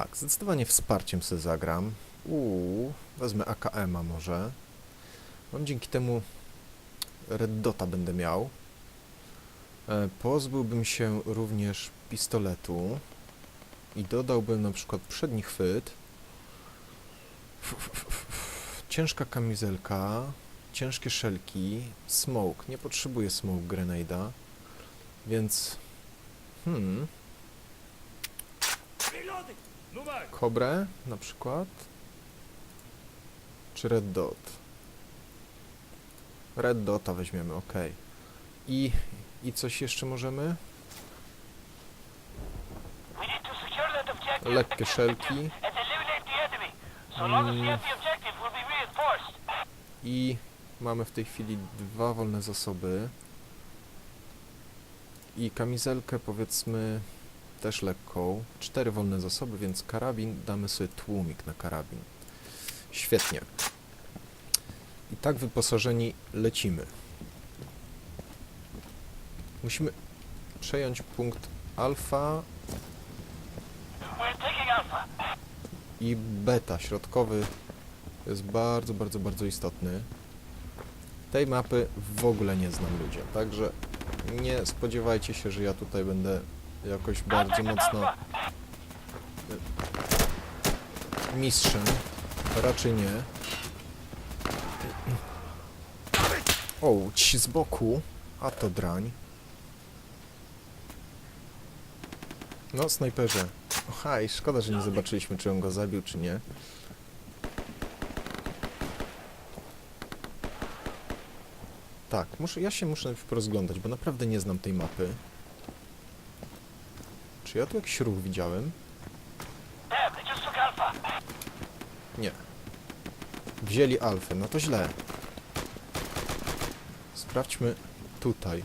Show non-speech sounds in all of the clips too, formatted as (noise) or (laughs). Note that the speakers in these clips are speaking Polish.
Tak, zdecydowanie wsparciem sobie zagram. Uuu, wezmę AKM-a może. Mam dzięki temu Red Dota będę miał. E, pozbyłbym się również pistoletu i dodałbym na przykład przedni chwyt. Ciężka kamizelka, ciężkie szelki, smoke. Nie potrzebuję smoke grenada, więc hmm! Kobrę na przykład? Czy Red Dot? Red Dota weźmiemy, ok. I, I coś jeszcze możemy? Lekkie szelki reinforced. i mamy w tej chwili dwa wolne zasoby. I kamizelkę powiedzmy też lekką. Cztery wolne zasoby, więc karabin damy sobie tłumik na karabin. Świetnie. I tak wyposażeni lecimy. Musimy przejąć punkt alfa i beta środkowy jest bardzo, bardzo, bardzo istotny. Tej mapy w ogóle nie znam ludzie, także nie spodziewajcie się, że ja tutaj będę jakoś bardzo mocno mistrzem. Raczej nie. O, ci z boku, a to drań. No, snajperze. Ochaj, szkoda, że nie zobaczyliśmy, czy on go zabił, czy nie. Tak, muszę, ja się muszę najpierw porozglądać, bo naprawdę nie znam tej mapy. Czy ja tu jakiś ruch widziałem? Nie. Wzięli alfę, no to źle. Sprawdźmy tutaj.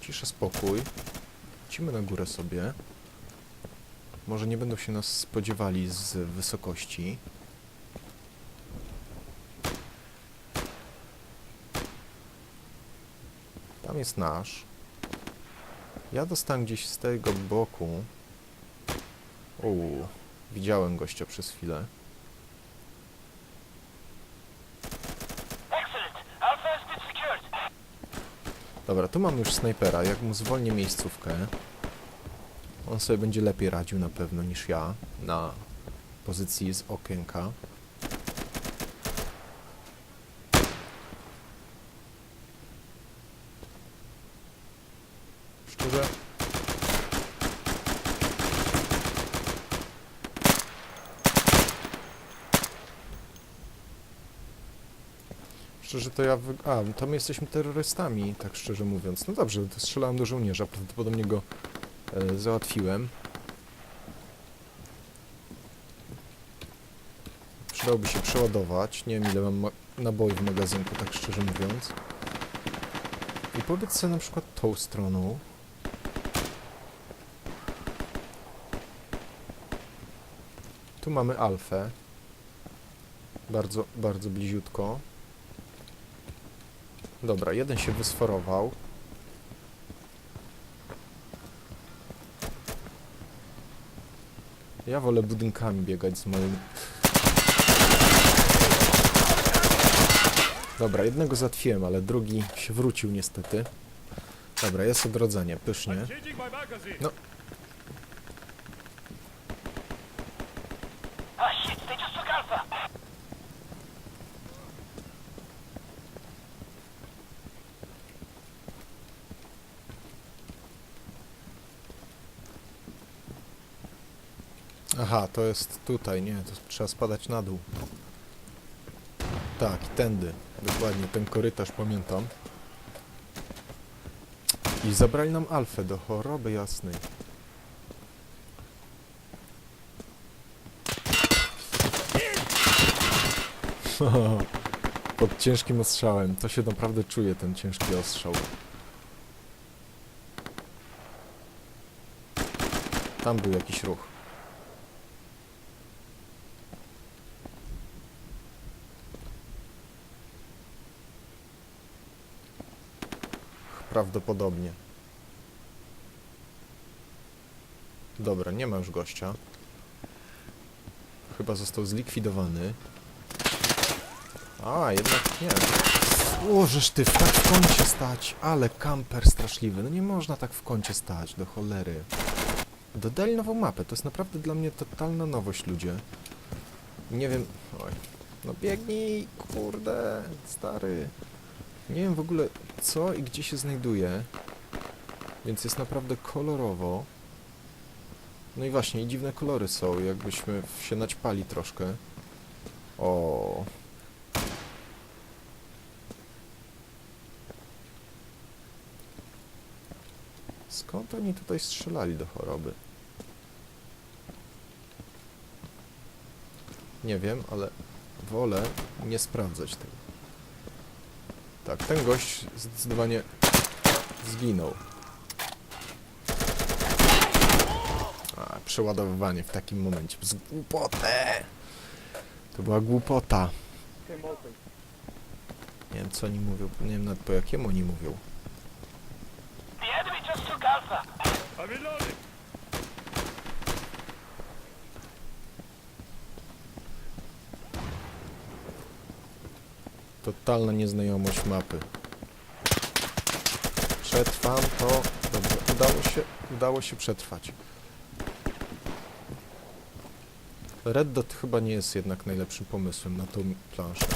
Cisza, spokój. Lecimy na górę sobie. Może nie będą się nas spodziewali z wysokości. Tam jest nasz. Ja dostałem gdzieś z tego boku. Uuu, widziałem gościa przez chwilę. Dobra, tu mamy już snajpera. Jak mu zwolnię miejscówkę, on sobie będzie lepiej radził na pewno niż ja na pozycji z okienka. Szczerze, Szczerze to ja... Wy... A, to my jesteśmy terrorystami, tak szczerze mówiąc. No dobrze, to strzelałem do żołnierza, prawdopodobnie go e, załatwiłem. Przydałoby się przeładować. Nie wiem ile mam ma- naboi w magazynku, tak szczerze mówiąc. I powiedz sobie na przykład tą stroną. Tu mamy alfę. Bardzo, bardzo bliziutko. Dobra, jeden się wysforował. Ja wolę budynkami biegać z moim... Dobra, jednego zatwiłem, ale drugi się wrócił niestety. Dobra, jest odrodzenie, pysznie. No. Ah, shit, they just took Alpha. Aha, to jest tutaj, nie, to trzeba spadać na dół. Tak, tędy. Dokładnie, ten korytarz pamiętam. I zabrali nam alfę do choroby jasnej. (laughs) Pod ciężkim ostrzałem. To się naprawdę czuje, ten ciężki ostrzał. Tam był jakiś ruch. Prawdopodobnie. Dobra, nie ma już gościa. Chyba został zlikwidowany. A, jednak nie. O, żeż ty, tak w kącie stać. Ale kamper straszliwy. No nie można tak w kącie stać, do cholery. Dodali nową mapę. To jest naprawdę dla mnie totalna nowość, ludzie. Nie wiem... Oj. No biegnij, kurde, stary. Nie wiem w ogóle co i gdzie się znajduje. Więc jest naprawdę kolorowo. No i właśnie, i dziwne kolory są, jakbyśmy się naćpali troszkę. O. Skąd oni tutaj strzelali do choroby? Nie wiem, ale wolę nie sprawdzać tego. Tak, ten gość zdecydowanie zginął. A, przeładowywanie w takim momencie. Z głupotę! To była głupota. Nie wiem co oni mówią, nie wiem nawet po jakiemu oni mówią. The enemy just took Alpha. Totalna nieznajomość mapy. Przetrwam to. Dobrze, udało się, udało się przetrwać. Red Dot chyba nie jest jednak najlepszym pomysłem na tą planszę.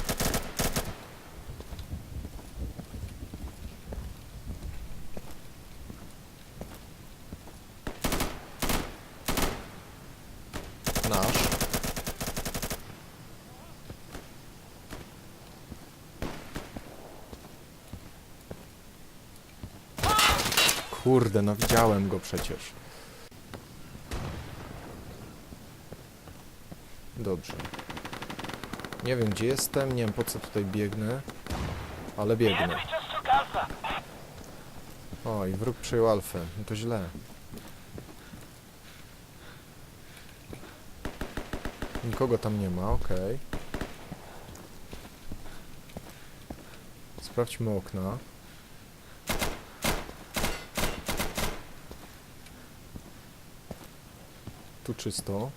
Nasz. Kurde, no widziałem go przecież. Dobrze. Nie wiem gdzie jestem, nie wiem po co tutaj biegnę, ale biegnę. enemy just took Alpha. O, i wróg przejął alfę. No to źle. Nikogo tam nie ma, okej. Sprawdźmy okna. Tu czysto.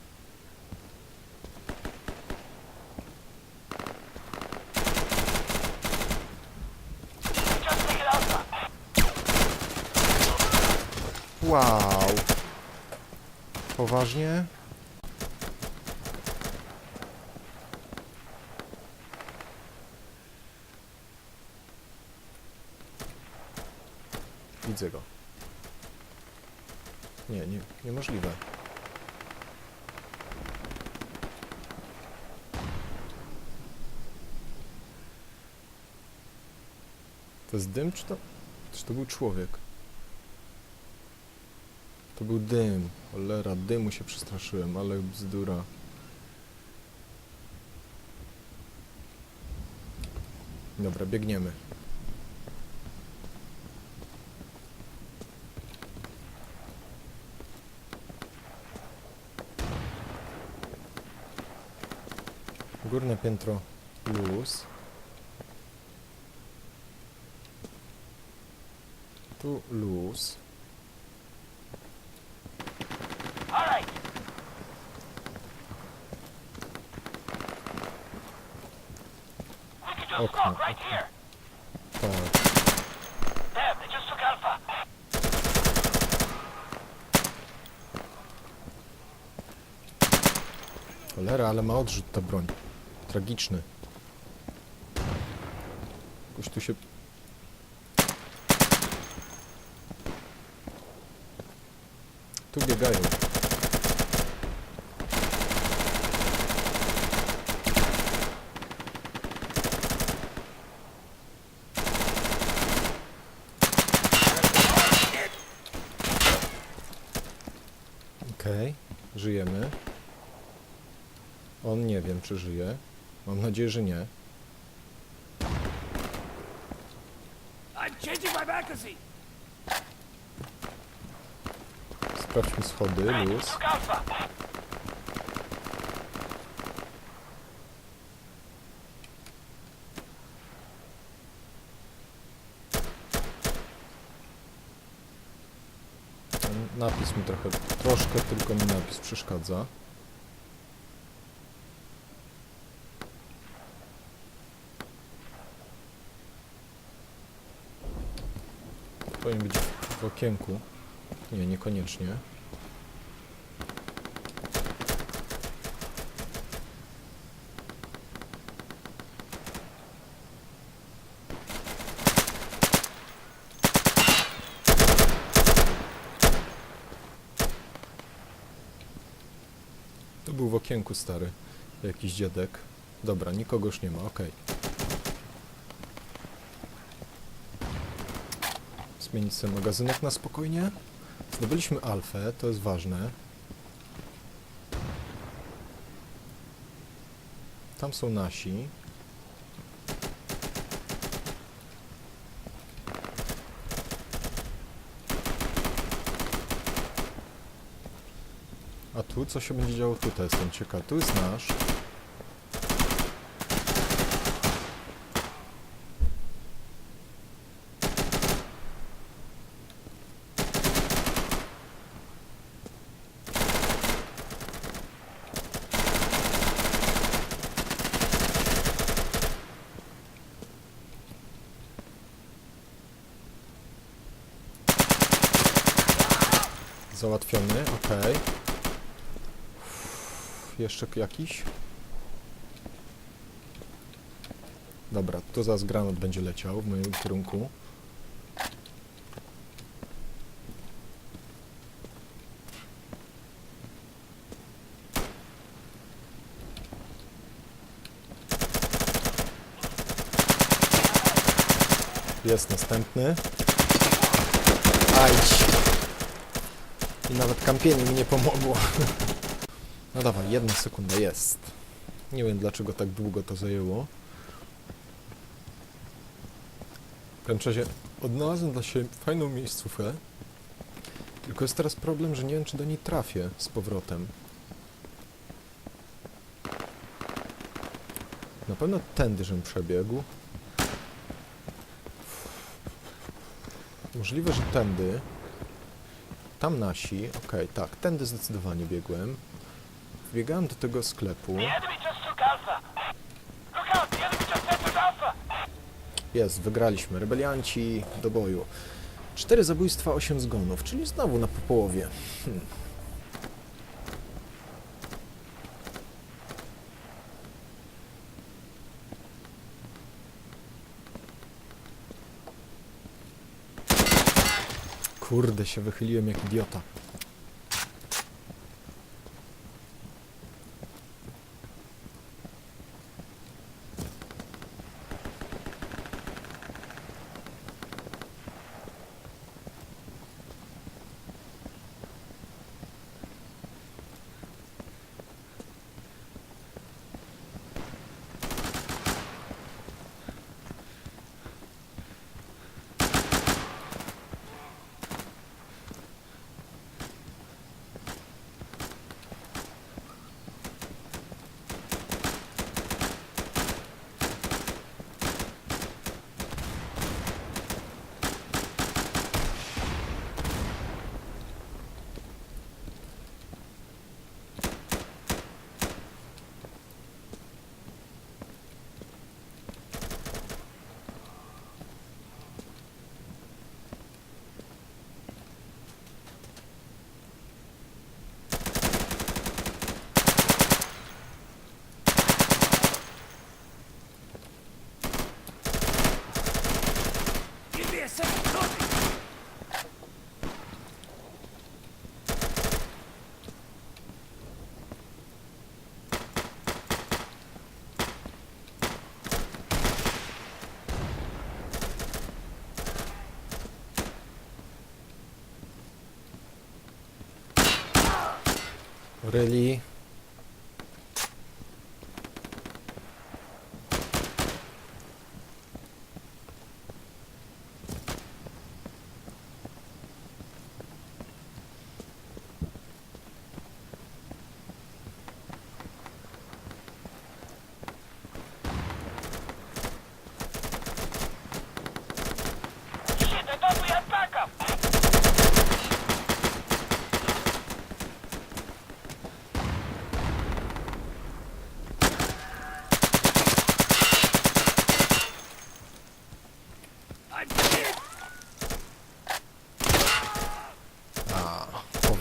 Wow. Poważnie? Widzę go. Nie, nie, niemożliwe. To jest dym, czy to, czy to był człowiek? To był dym. Cholera, dymu się przestraszyłem, ale bzdura. Dobra, biegniemy. Górne piętro luz. Tu luz. All right. We could just Okay, smoke right okay. here. Tak. Cholera, ale ma odrzut ta broń. Tragiczny. Jakoś tu się... Tu biegają. Okej, żyjemy. On nie wiem, czy żyje. Mam nadzieję, że nie. I'm changing my. Sprawdźmy schody, luz. Napis mi trochę, troszkę tylko mi napis przeszkadza. Powinien być w okienku. Nie, niekoniecznie. To był w okienku stary. Jakiś dziadek. Dobra, nikogo już nie ma, okej. Zmienić sobie magazynek na spokojnie. Zdobyliśmy alfę, to jest ważne. Tam są nasi. A tu co się będzie działo tutaj? Jestem ciekaw. Tu jest nasz. Załatwiony, okej. Jeszcze jakiś? Dobra, tu zaraz granat będzie leciał w moim kierunku. Jest następny. Ajdź. I nawet kampienie mi nie pomogło. (laughs) No dawaj, jedna sekunda jest. Nie wiem dlaczego tak długo to zajęło. W każdym razie odnalazłem dla siebie fajną miejscówkę. Tylko jest teraz problem, że nie wiem czy do niej trafię z powrotem. Na pewno tędy, żebym przebiegł. Możliwe, że tędy. Tam nasi. Okej, tak, tędy zdecydowanie biegłem. Wbiegałem do tego sklepu. Jest, wygraliśmy. Rebelianci do boju. Cztery zabójstwa, osiem zgonów, czyli znowu na po połowie. Hmm. Kurde, się wychyliłem jak idiota. Por ali.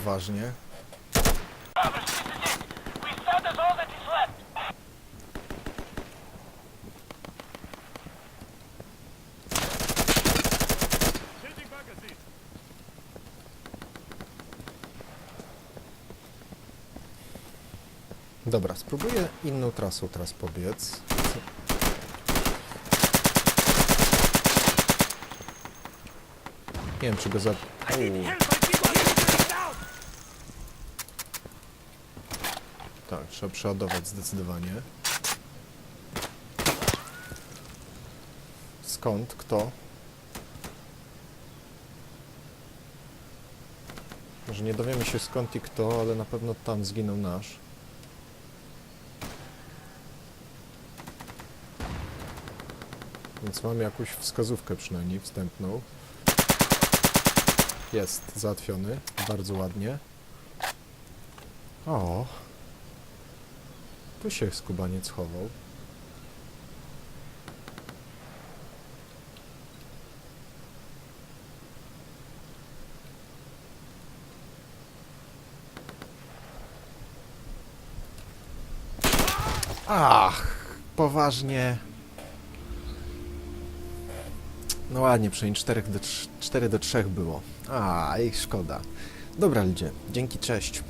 Magazine. Dobra, spróbuję inną trasą teraz pobiec. Nie wiem, czy go za... Uuu, trzeba przeładować zdecydowanie. Skąd? Kto? Może nie dowiemy się skąd i kto, ale na pewno tam zginął nasz. Więc mamy jakąś wskazówkę przynajmniej wstępną. Jest załatwiony, bardzo ładnie. O, tu się skubaniec chował. Ach, poważnie. No ładnie, przynajmniej 4 do, 4 do 3 było. A, i szkoda. Dobra ludzie, dzięki, cześć.